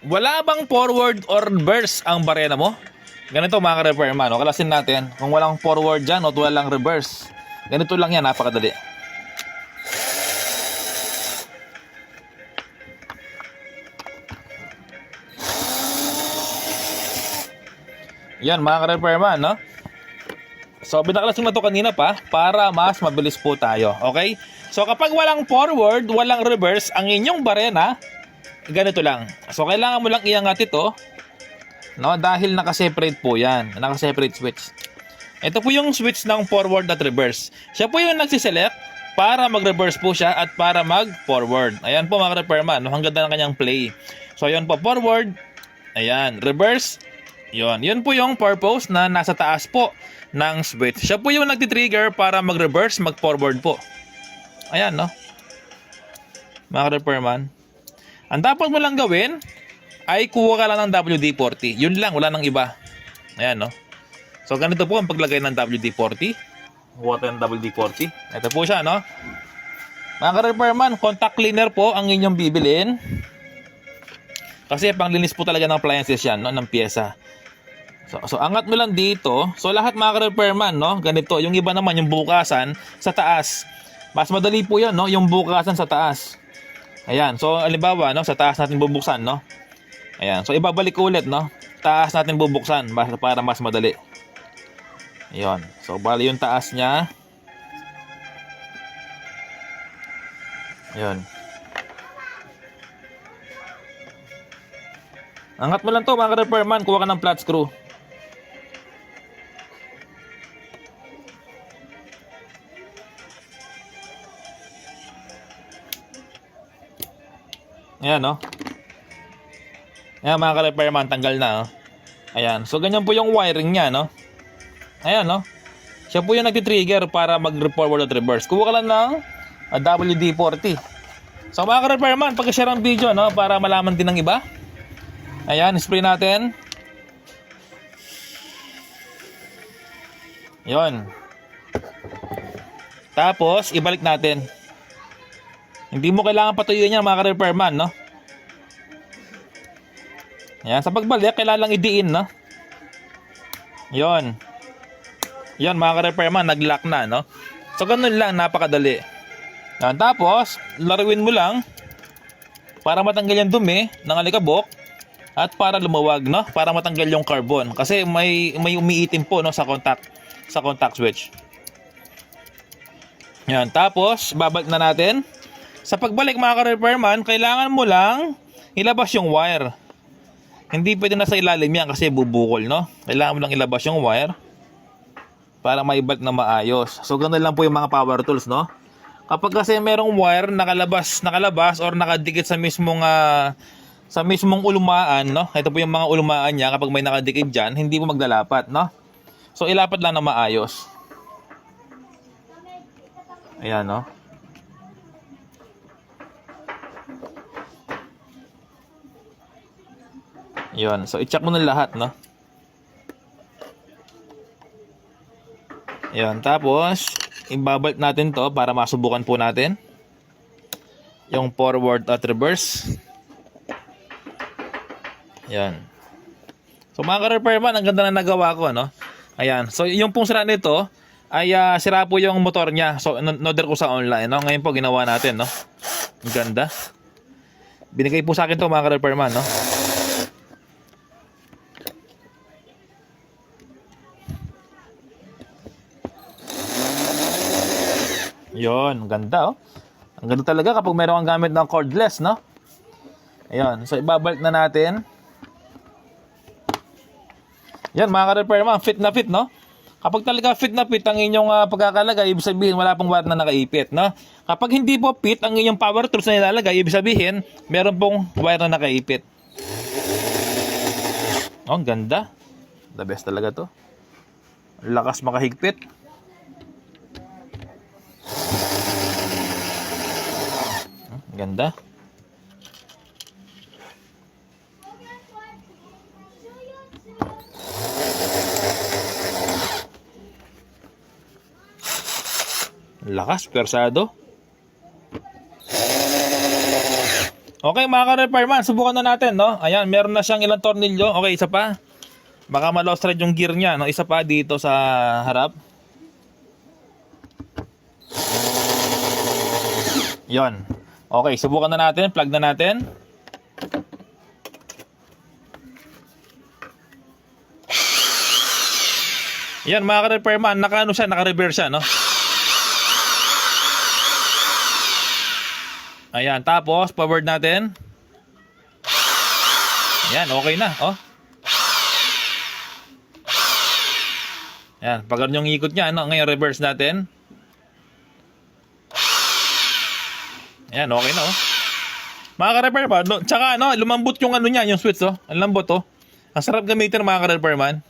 Wala bang forward or reverse ang barena mo? Ganito mga ka-repairman, o kalasin natin. Kung walang forward dyan o walang reverse, ganito lang yan, napakadali. Yan mga ka-repairman, no? So, binakalasin mo to kanina pa para mas mabilis po tayo. Okay? So, kapag walang forward, walang reverse, ang inyong barena, ganito lang. So, kailangan mo lang iangat ito, no? Dahil naka-separate po yan. Naka-separate switch. Ito po yung switch ng forward at reverse. Siya po yung nagsiselect para mag-reverse po siya at para mag-forward. Ayan po mga repairman, no? hanggang na ng kanyang play. So, yun po, forward. Ayan, reverse. Yun, yun po yung purpose na nasa taas po ng switch. Siya po yung nagtitrigger para mag-reverse, mag-forward po. Ayan, no? Mga repairman. Ang dapat mo lang gawin ay kuha ka lang ng WD-40. Yun lang, wala nang iba. Ayan, no? So, ganito po ang paglagay ng WD-40. Kuha tayo ng WD-40. Ito po siya, no? Mga repairman, contact cleaner po ang inyong bibilin. Kasi panglinis po talaga ng appliances yan, no? Ng pyesa. So, so angat mo lang dito. So lahat mga repairman, no? Ganito. Yung iba naman, yung bukasan sa taas. Mas madali po yan, no? Yung bukasan sa taas. Ayan. So, halimbawa, no? Sa taas natin bubuksan, no? Ayan. So, ibabalik ulit, no? Taas natin bubuksan para, mas madali. Ayan. So, bali yung taas niya. Ayan. Angat mo lang to mga repairman, kuha ka ng flat screw. Ayan, no? Ayan, mga ka-repairman, tanggal na, oh. Ayan. So, ganyan po yung wiring niya, no? Ayan, no? Siya po yung nagtitrigger para mag-forward at reverse. Kuha ka lang ng ah, WD-40. So, mga ka-repairman, pag-share ang video, no? Para malaman din ng iba. Ayan, spray natin. Yon. Tapos, ibalik natin. Hindi mo kailangan patuyuin yan mga ka-repairman, no? Yan, sa pagbalik, kailangan lang idiin, no? Yon. Yon, mga ka-repairman, nag-lock na, no? So, ganun lang, napakadali. Yan, tapos, laruin mo lang para matanggal yung dumi ng alikabok at para lumawag, no? Para matanggal yung carbon. Kasi may, may umiitim po, no? Sa contact, sa contact switch. Yan, tapos, babalik na natin. Sa pagbalik mga ka-repairman, kailangan mo lang ilabas yung wire. Hindi pwede na sa ilalim yan kasi bubukol, no? Kailangan mo lang ilabas yung wire para maibalik na maayos. So, ganun lang po yung mga power tools, no? Kapag kasi merong wire nakalabas, nakalabas or nakadikit sa mismong ah, sa mismong ulumaan, no? Ito po yung mga ulumaan niya kapag may nakadikit diyan, hindi po maglalapat, no? So, ilapat lang na maayos. Ayan, no? Yun. So, i-check mo na lahat, no? Yun. Tapos, ibabalik natin to para masubukan po natin. Yung forward at reverse. Yan. So, mga ka-repairman, ang ganda na nagawa ko, no? Ayan. So, yung pong sira nito, ay ah, sira po yung motor niya. So, in-order ko sa online, no? Ngayon po, ginawa natin, no? Ang ganda. Binigay po sa akin to mga ka-repairman, no? Yon, ganda oh. Ang ganda talaga kapag meron kang gamit ng cordless, no? Ayun, so ibabalik na natin. Yan, mga ka-repairman, fit na fit, no? Kapag talaga fit na fit ang inyong ah, pagkakalagay, ibig sabihin wala pong wire na nakaipit, no? Kapag hindi po fit ang inyong power tools na nilalagay, ibig sabihin meron pong wire na nakaipit. Oh, ang ganda. The best talaga to. Lakas makahigpit. Ganda. Lakas, persado. Okay mga ka-repairman, subukan na natin, no? Ayan, meron na siyang ilang tornilyo. Okay, isa pa. Baka ma-lost thread yung gear niya, no? Isa pa dito sa harap. Yon. Okay, subukan na natin. Plug na natin. Yan, mga ka-repairman, naka-ano siya, naka-reverse siya, no? Ayan, tapos, forward natin. Ayan, okay na, oh. Ayan, pag yung ikot niya, ano, ngayon reverse natin. Ayan, okay na, oh. Mga ka-repair ba? No, tsaka, ano, lumambot yung ano niya, yung switch, oh. Ang lambot, oh. Ang sarap gamitin, mga ka-repair man.